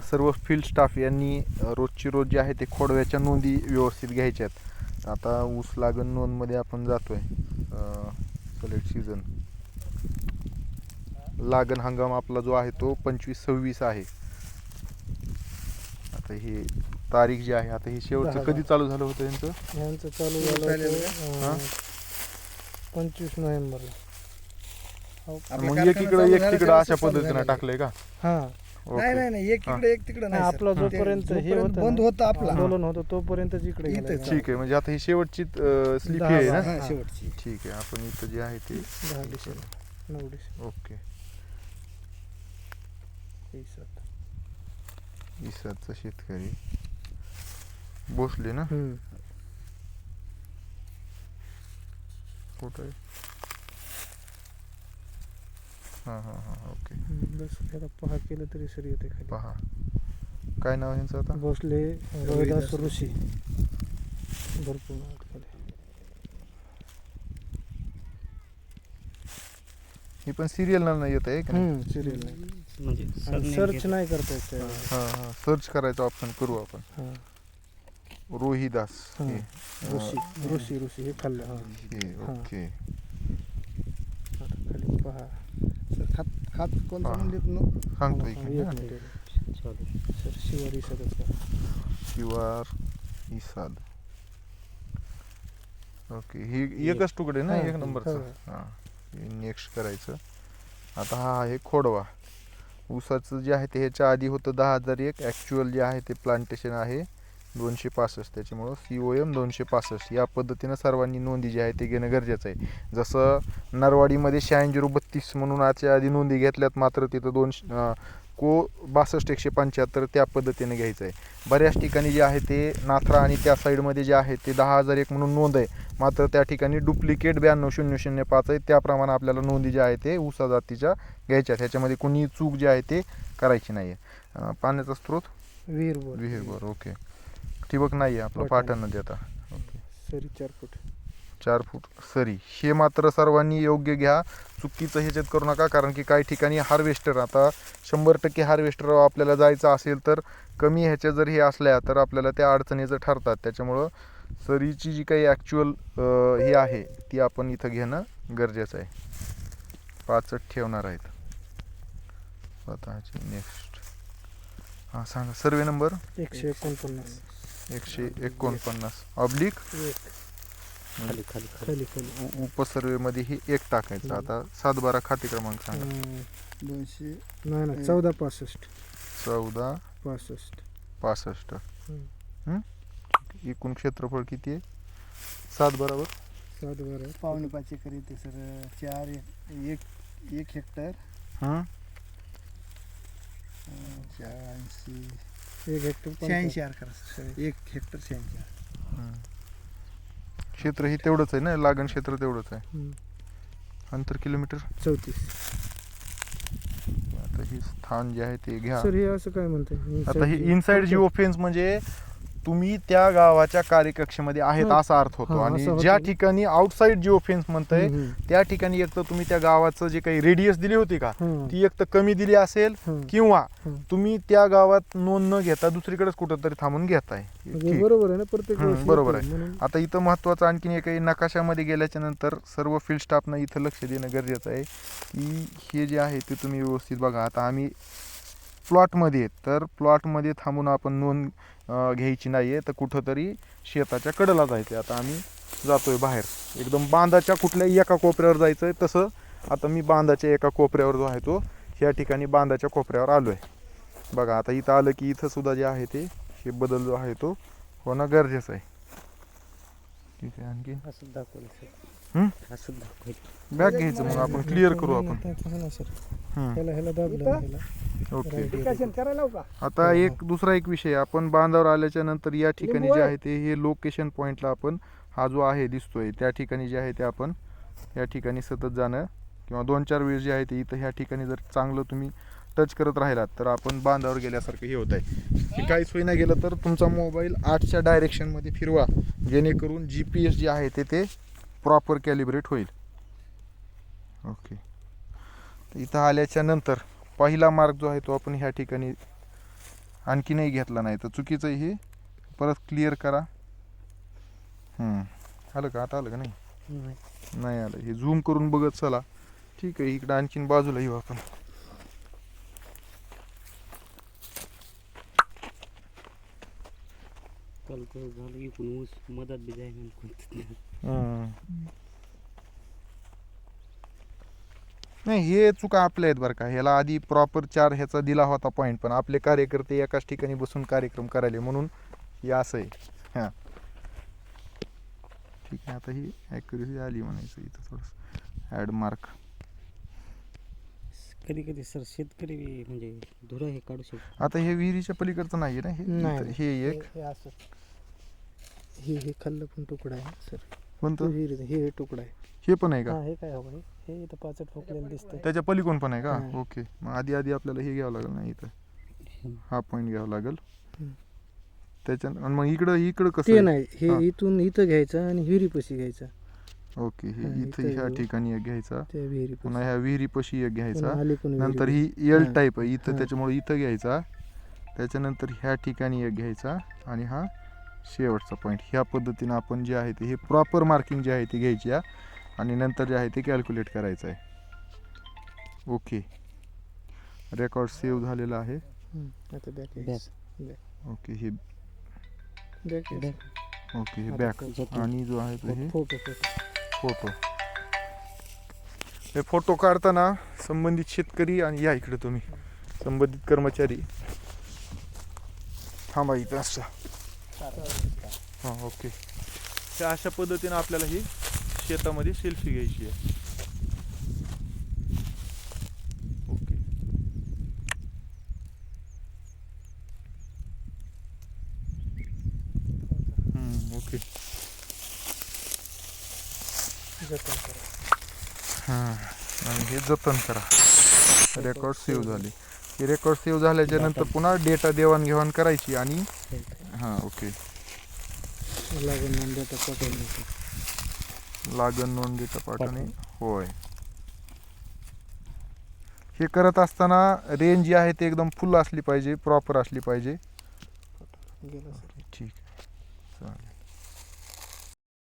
सर्व field staff यांनी रोजची रोज जे आहे ते खोडव्याच्या नोंदी व्यवस्थित घ्यायच्या आहेत आता ऊस लागण नोंदमध्ये आपण जातोय सलेक्ट सीझन लागण हंगाम आपला जो आहे तो पंचवीस सव्वीस आहे आता हे तारीख जी आहे आता हे शेवटचं कधी. चालू झालं होतं यांचं यांचं चालू झालं हा? पंचवीस नोव्हेंबरला. आपल्या मग एकीकडे चालू एक तिकडं अशा पद्धतीनं. टाकलंय का हा. नाही नाही नाही एक. इकडे एक तिकडे नाही. आपला ते जोपर्यंत हे जोपर्यंत होतं बंद होतं आपला आंदोलन होतं तोपर्यंतच इकडे गेलं. ठीक आहे म्हणजे आता ही शेवटची स्लिप दहा, आहे ना. हा, शेवटची ठीक आहे आपण इथं जे आहे ते दहा डिसेंबर नऊ डिसेंबर ओके. इसादचा शेतकरी भोसले ना हम्म. कुठं आहे हां हां हां ओके. बस त्याला पहा केलं तरी सर येते खाली. पहा. काय नाव आहे यांचं आता? भोसले रविदास रविदास. ऋषी. भरपूर नाव आहेत खाली. ही पण सिरियल नाही येत आहे का नाही? हम्म सिरियल नाही. म्हणजे आणि सर्च नाही करता येत त्यावेळी. हां. हां सर्च करायचा ऑप्शन करू आपण. हा. रोहिदास हां. ऋषी ऋषी ऋषी हे खाल्लं हा. हे हां. ओके. आता खाली पहा. खात कोणतं हा. म्हणलेत न सांगतो हा, इकडे. एक ना. मिनिट. चालू सर शिवारी सगळं करा शिवार इसाद. ओके ही एकच तुकडे ना? हां, एक नंबरचा. हो. हां नेक्स्ट करायचं. आता हा आहे खोडवा. ऊसाचं जे आहे ते ह्याच्या आधी होतं दहा हजार एक. ॲक्च्युअल जे आहे ते प्लांटेशन आहे. दोनशे पासष्ट त्याच्यामुळं सी ओ एम दोनशे पासष्ट. या पद्धतीनं सर्वांनी नोंदी जी आहे ते घेणं गरजेचं आहे. जसं नरवाडीमध्ये शहाऐंशी झिरो बत्तीस म्हणून आजच्या आधी नोंदी घेतल्यात मात्र तिथं दोन को बासष्ट एकशे पंच्याहत्तर त्या पद्धतीने घ्यायचं आहे. बऱ्याच ठिकाणी जे आहे ते नाथरा आणि त्या साईडमध्ये जे आहे ते दहा हजार एक म्हणून नोंद आहे. मात्र त्या ठिकाणी डुप्लिकेट ब्याण्णव शून्य शून्य पाच आहे. त्याप्रमाणे आपल्याला नोंदी ज्या आहे ते ऊसा जातीच्या घ्यायच्या आहेत. ह्याच्यामध्ये कोणी चूक जी आहे ते करायची नाही आहे पाण्याचा स्रोत? विहीर विहीर ओके. ठिबक नाही आहे आपलं. पाटण नदी आता. सरी चार फूट. चार फूट सरी. हे मात्र सर्वांनी योग्य घ्या. चुकीचं ह्याच्यात करू नका कारण की काही ठिकाणी हार्वेस्टर आता शंभर टक्के हार्वेस्टर आपल्याला जायचं असेल तर कमी ह्याच्या जर हे असल्या तर आपल्याला त्या अडचणीचं ठरतात. त्याच्यामुळं सरीची जी काही ॲक्च्युअल हे आहे ती आपण इथं घेणं गरजेचं आहे. पाचट ठेवणार आहेत. स्वतःची नेक्स्ट हां सांगा. सर्वे नंबर एकशे एकोणपन्नास. एकशे एकोणपन्नास. ऑब्लिक एक. खाली खाली खाली खाली. खाली. उपसर्वेमध्ये ही एक टाकायचं. आता सात बारा खाते क्रमांक सांगा. अं, दोनशे नाही नाही. चौदा पासष्ट. चौदा पासष्ट. पासष्ट. हं? एकूण क्षेत्रफळ किती आहे? सात बरोबर सात बारा पावणे पाच एकर येते सर. चार एक एक एक हेक्टर. हं? अं, शहाऐंशी एक हेक्टर पंचावन्न. शहाऐंशी आर करा सर एक हेक्टर शहाऐंशी आर. हं. क्षेत्र हे तेवढंच आहे ना लागण क्षेत्र तेवढंच आहे हम्म. अंतर किलोमीटर चौतीस आता हे स्थान जे आहे ते घ्या सर हे असं काय म्हणते आता हे इनसाइड जिओ फेन्स म्हणजे तुम्ही त्या गावाच्या कार्यकक्षेमध्ये आहेत हं. असा अर्थ होतो हां, आणि असं होतं. ज्या ठिकाणी आउटसाइड जिओ फेन्स म्हणतंय त्या ठिकाणी एक तर तुम्ही त्या गावाचं जे काही रेडियस दिली होती का ती एक तर कमी दिली असेल किंवा. तुम्ही त्या गावात नोंद न घेता दुसरीकडेच कुठंतरी थांबून घेताय ठीक. बरोबर आहे ना प्रत्येक बरोबर येतं. आहे. म्हणून आता इथं महत्त्वाचं आणखीन एक आहे नकाशामध्ये गेल्याच्यानंतर सर्व फील्ड स्टाफनं इथं लक्ष देणं गरजेचं आहे की हे जे आहे ते तुम्ही व्यवस्थित बघा आता आम्ही प्लॉटमध्ये तर प्लॉटमध्ये थांबून आपण नोंद घ्यायची नाही आहे तर कुठंतरी शेताच्या कडेला जायचं आहे आता आम्ही जातोय बाहेर. एकदम बांधाच्या कुठल्याही एका कोपऱ्यावर जायचं आहे तसं आता मी बांधाच्या एका कोपऱ्यावर जो आहे तो ह्या ठिकाणी बांधाच्या कोपऱ्यावर आलो आहे बघा आता इथं आलं की इथं सुद्धा जे आहे ते हे बदल जो आहे तो होणं गरजेचं आहे. ठीक आहे आणखी? असं दाखवलं हं? बॅग घ्यायचं मग आपण क्लिअर करू आपण. ह्याला ह्याला दाबलं? ह्याला. ओके. आता एक दुसरा एक विषय आपण बांधावर आल्याच्यानंतर या ठिकाणी जे आहे. ते हे लोकेशन पॉईंटला आपण हा जो आहे दिसतोय त्या ठिकाणी जे आहे ते आपण या ठिकाणी सतत जाणं किंवा दोन चार वेळेस जे आहे ते इथं ह्या ठिकाणी जर चांगलं तुम्ही टच करत राहिलात तर आपण बांधावर गेल्यासारखं हे होत आहे की काहीच होईना गेलं तर तुमचा मोबाईल आठच्या डायरेक्शनमध्ये फिरवा. जेणेकरून जी पी एस जे आहे ते ते प्रॉपर कॅलिब्रेट होईल. ओके इथं आल्याच्यानंतर पहिला मार्क जो आहे तो आपण ह्या ठिकाणी आणखी नाही घेतला नाही. तर चुकीचं हे परत क्लिअर करा. आलं का? आता आलं का नाही? नाही. नाही आलं. हे झूम करून बघत चला. ठीक आहे इकडं आणखीन बाजूला येऊ आपण. काल झालं मधात बी जाय नाही. हे चुका आपल्या आहेत बरं का. ह्याला आधी प्रॉपर चार ह्याचा दिला होता पॉईंट पण आपले कार्यकर्ते एकाच ठिकाणी बसून कार्यक्रम करायले म्हणून हे असं आहे. हां. ठीक आहे आता ही ॲक्युरेसी आली म्हणायचं इथं थोडंसं. ॲड मार्क कधी कधी सर शेतकरी म्हणजे धुरा हे काढू शकतो आता हे विहिरीच्या पलीकडचं नाही ना हे? हे एक. असं. हे हे खाल्लं पण तुकडा आहे सर. कोणतं हे हे हे तुकडा आहे हे पण आहे का हा हे काय हवं हे हे इथं पाचट ठोकलेलं दिसतंय त्याच्या पलीकडून पण आहे का हा. ओके मग आधी आधी आपल्याला हे घ्यावं लागेल ना इथं हा पॉईंट घ्यावा लागेल हम्म. त्याच्या आणि मग इकडं इकडं कसं ते? नाही हे हा. इथून इथं घ्यायचं आणि विहिरीपाशी घ्यायचा ओके हे हा, इथं इथं ह्या येऊ. ठिकाणी एक घ्यायचा त्या विहिरीपाशी पुन्हा ह्या विहिरीपाशी एक घ्यायचा पुन्हा अलीकडून नंतर विहिरी. ही एल हा. टाईप आहे इथं हा. त्याच्यामुळे इथं घ्यायचा त्याच्यानंतर ह्या ठिकाणी एक घ्यायचा आणि हा शेवटचा पॉईंट ह्या पद्धतीनं आपण जे आहे ते हे प्रॉपर मार्किंग जे आहे ते घ्यायची आहे आणि नंतर जे आहे ते कॅल्क्युलेट करायचं आहे. ओके रेकॉर्ड सेव्ह झालेला आहे. ओके हे बॅक ओके हे बॅक. आणि जो आहे तो हे फोटो हे फोटो काढताना संबंधित शेतकरी आणि या इकडे तुम्ही. संबंधित कर्मचारी. थांबा इथं असं. हां ओके. हे अशा पद्धतीनं आपल्याला ही शेतामध्ये सेल्फी घ्यायची आहे. ओके. हम्म, ओके. जतन करा. हां आणि हे जतन करा. रेकॉर्ड सेव्ह झाले. हे रेकॉर्ड सेव्ह झाल्याच्यानंतर पुन्हा डेटा देवाणघेवाण करायची आणि हां ओके. लागून नंद्याचा पाठवून लागण नोंद डेटा पाठवणे होय. हे करत असताना रेंज जी आहे ते एकदम फुल असली पाहिजे प्रॉपर असली पाहिजे. ठीक आहे. चालेल.